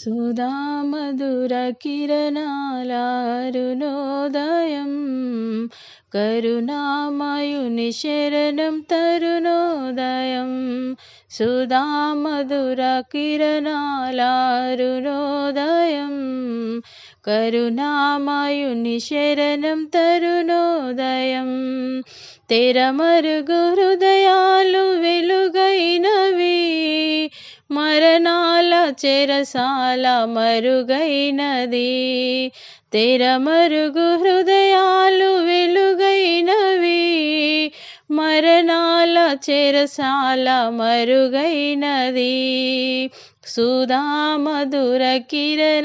సుధామధుర కిరణాలారుణోదయం కరుణామయుని శరణం తరుణోదయం. సుధామధుర కిరణాలారుణోదయం కరుణామయుని శరణం తరుణోదయం. తెరమరుగు హృదయాలు వెలుగైనవి మరణాల చెరసాల మరుగైనది. తెరమరుగు హృదయాలు వెలుగైనవి. మరణ చెరసాల మరుగైనది. సుధామధుర కిరణాలారుణోదయం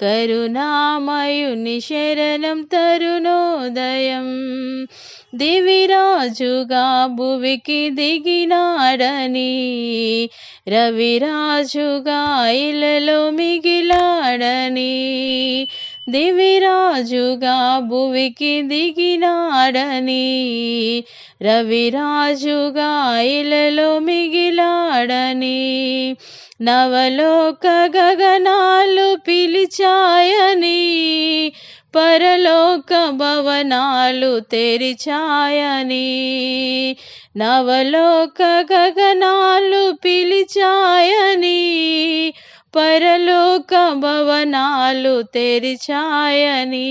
కరుణామయుని శరణం తరుణోదయం. దివిరాజుగా భువికి దిగినాడని రవిరాజుగా ఇలలో మిగిలాడని దివిరాజుగా భువికి దిగినాడని రవిరాజుగా ఇలలో మిగిలాడని. నవలోక గగనాలు పిలిచాయని. పరలోక భవనాలు తెరిచాయని. నవలోక గగనాలు పిలిచాయని. పరలోక భవనాలు తెరిచాయని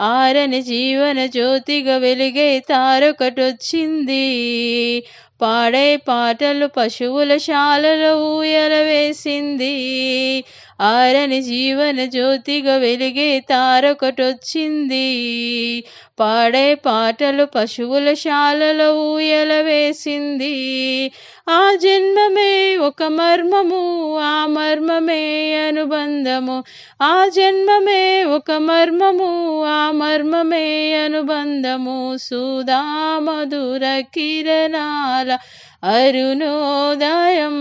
ఆరని జీవన జ్యోతిగా వెలిగే తారొకటొచ్చింది. పాడే పాటలు పశువుల శాలలో ఊయల వేసింది ఆరని జీవన జ్యోతిగా వెలిగే తారొకటొచ్చింది. పాడే పాటలు పశువుల శాలలో ఊయల వేసింది. ఆ జన్మమే ఒక మర్మము ఆ మర్మమే అనుబంధము. ఆ జన్మమే ఒక మర్మము ఆ మర్మమే అనుబంధము. సుధా మధుర కిరణాల అరుణోదయం.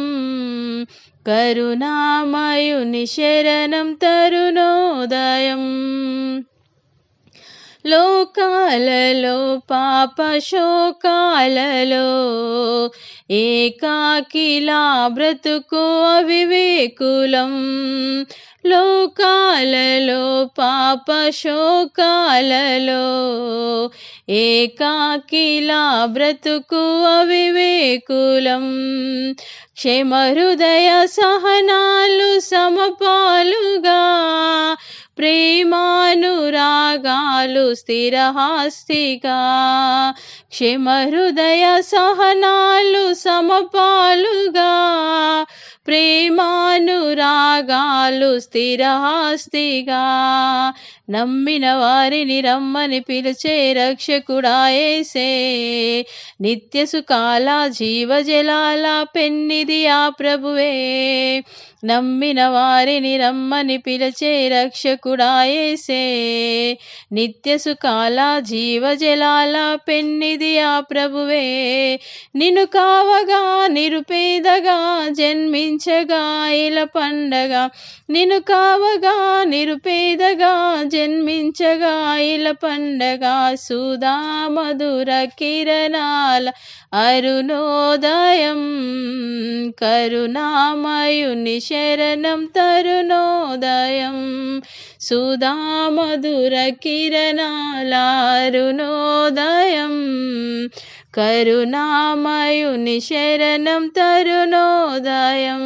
కరుణామయుని శరణం తరుణోదయం. లోకాలలో పాప శోకాలలో ఏకాకిలా బ్రతుకో అవివేకులం. లోకాలలో పాప శోకాలలో ఏకాకిలా బ్రతుకు అవివేకులం. క్షమ హృదయ సహనాలు సమపాలుగా ప్రేమానురాగాలు స్థిరహాస్తిగా. క్షమ హృదయ సహనాలు సమపాలుగా ప్రేమానురాగాలు స్థిరహాస్తిగా. నమ్మిన వారిని రమ్మని పిలిచే రక్షకుడాయేసే. నిత్య సుఖాల జీవజలాల పెన్నిది ఆ ప్రభువే. నమ్మిన వారిని రమ్మని పిలిచే రక్షకుడాయేసే. నిత్య సుఖాల జీవజలాల పెన్నిది ఆ ప్రభువే. నిన్ను కావగా నిరుపేదగా జన్మించగా ఇలా పండగ. నిన్ను కావగా నిరుపేదగా జన్మించగా ఇల పండగ సుధా మధుర కిరణాల అరుణోదయం. కరుణామయుని శరణం తరుణోదయం. సుధా మధుర కిరణాల అరుణోదయం. కరుణామయుని శరణం తరుణోదయం.